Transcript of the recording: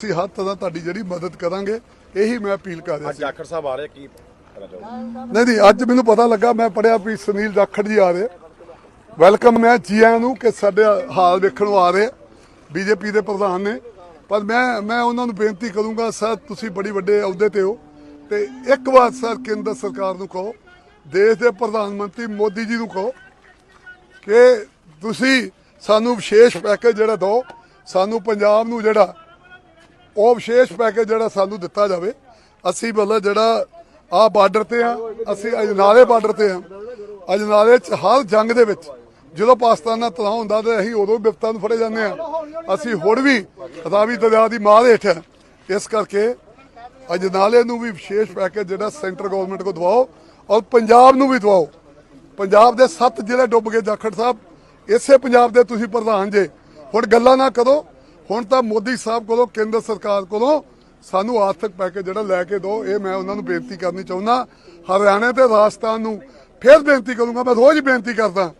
ਅਸੀਂ ਹੱਥ ਦਾ ਤੁਹਾਡੀ ਜਿਹੜੀ ਮਦਦ ਕਰਾਂਗੇ ਇਹੀ ਮੈਂ ਅਪੀਲ ਕਰ ਰਿਹਾ ਅੱਜ ਸੀ। ਜਾਖੜ ਸਾਹਿਬ ਆ ਰਹੇ ਕੀ? ਕਹਿਣਾ ਚਾਹੋਗੇ ਨਹੀਂ ਨਹੀਂ ਅੱਜ ਮੈਨੂੰ ਪਤਾ ਲੱਗਾ ਮੈਂ ਪੜਿਆ ਵੀ ਸੁਨੀਲ ਜਾਖੜ ਜੀ ਆ ਰਹੇ। ਵੈਲਕਮ ਮੈਂ ਜੀ ਆਇਆਂ ਨੂੰ ਕਿ ਸਾਡੇ ਹਾਲ ਵੇਖਣ ਨੂੰ ਆ ਰਹੇ ਬੀਜੇਪੀ ਦੇ ਪ੍ਰਧਾਨ ਨੇ। ਪਰ ਮੈਂ ਮੈਂ ਉਹਨਾਂ ਨੂੰ ਬੇਨਤੀ ਕਰੂੰਗਾ ਸਰ ਤੁਸੀਂ ਬੜੀ ਵੱਡੇ ਅਹੁਦੇ ਤੇ ਹੋ। ਤੇ ਇੱਕ ਵਾਰ ਸਰ ਕੇਂਦਰ ਸਰਕਾਰ ਨੂੰ ਕਹੋ ਦੇਸ਼ ਦੇ ਪ੍ਰਧਾਨ ਮੰਤਰੀ ਮੋਦੀ ਜੀ ਨੂੰ ਕਹੋ ਕਿ ਤੁਸੀਂ ਸਾਨੂੰ ਵਿਸ਼ੇਸ਼ ਪੈਕੇਜ ਜਿਹੜਾ ਦਿਓ ਸਾਨੂੰ ਪੰਜਾਬ ਨੂੰ ਜਿਹੜਾ ਉਹ ਵਿਸ਼ੇਸ਼ ਪੈਕੇਜ ਜਿਹੜਾ ਸਾਨੂੰ ਦਿੱਤਾ ਜਾਵੇ, ਅਸੀਂ ਮਤਲਬ ਜਿਹੜਾ ਆ ਬਾਰਡਰ ਤੇ ਆ ਅਸੀਂ ਅਜਨਾਲੇ ਬਾਰਡਰ ਤੇ ਆ ਅਜਨਾਲੇ ਚ ਹਰ ਜੰਗ ਦੇ ਵਿੱਚ ਜਦੋਂ ਪਾਕਿਸਤਾਨ ਨਾਲ ਤਣਾਅ ਹੁੰਦਾ ਤੇ ਅਸੀਂ ਉਦੋਂ ਬਿਪਤਾ ਨੂੰ ਫੜੇ ਜਾਂਦੇ ਆ ਅਸੀਂ ਹੁਣ ਵੀ ਰਾਵੀ ਦਰਿਆ ਦੀ ਮਾਰ ਹੇਠ ਆ ਇਸ ਕਰਕੇ ਅਜਨਾਲੇ ਨੂੰ ਵੀ ਵਿਸ਼ੇਸ਼ ਪੈਕੇਜ ਜਿਹੜਾ ਸੈਂਟਰ ਗਵਰਨਮੈਂਟ ਕੋ ਦਵਾਓ ਔਰ ਪੰਜਾਬ ਨੂੰ ਵੀ ਦਵਾਓ। ਪੰਜਾਬ ਦੇ ਸੱਤ ਜ਼ਿਲ੍ਹੇ ਡੁੱਬ ਗਏ, ਜਾਖੜ ਸਾਹਿਬ। ਇਸੇ ਪੰਜਾਬ ਦੇ ਤੁਸੀਂ ਪ੍ਰਧਾਨ ਜੇ। ਹੁਣ ਗੱਲਾਂ ਨਾ ਕਰੋ। ਹੁਣ ਤਾਂ ਮੋਦੀ ਸਾਹਿਬ ਕੋਲੋਂ, ਕੇਂਦਰ ਸਰਕਾਰ ਕੋਲੋਂ ਸਾਨੂੰ ਆਰਥਿਕ ਪੈਕੇਜ ਜਿਹੜਾ ਲੈ ਕੇ ਦਿਓ, ਇਹ ਮੈਂ ਉਹਨਾਂ ਨੂੰ ਬੇਨਤੀ ਕਰਨੀ ਚਾਹੁੰਦਾ। ਹਰਿਆਣੇ ਤੇ ਰਾਜਸਥਾਨ ਨੂੰ ਫਿਰ ਬੇਨਤੀ ਕਰੂੰਗਾ, ਮੈਂ ਰੋਜ਼ ਬੇਨਤੀ ਕਰਦਾ।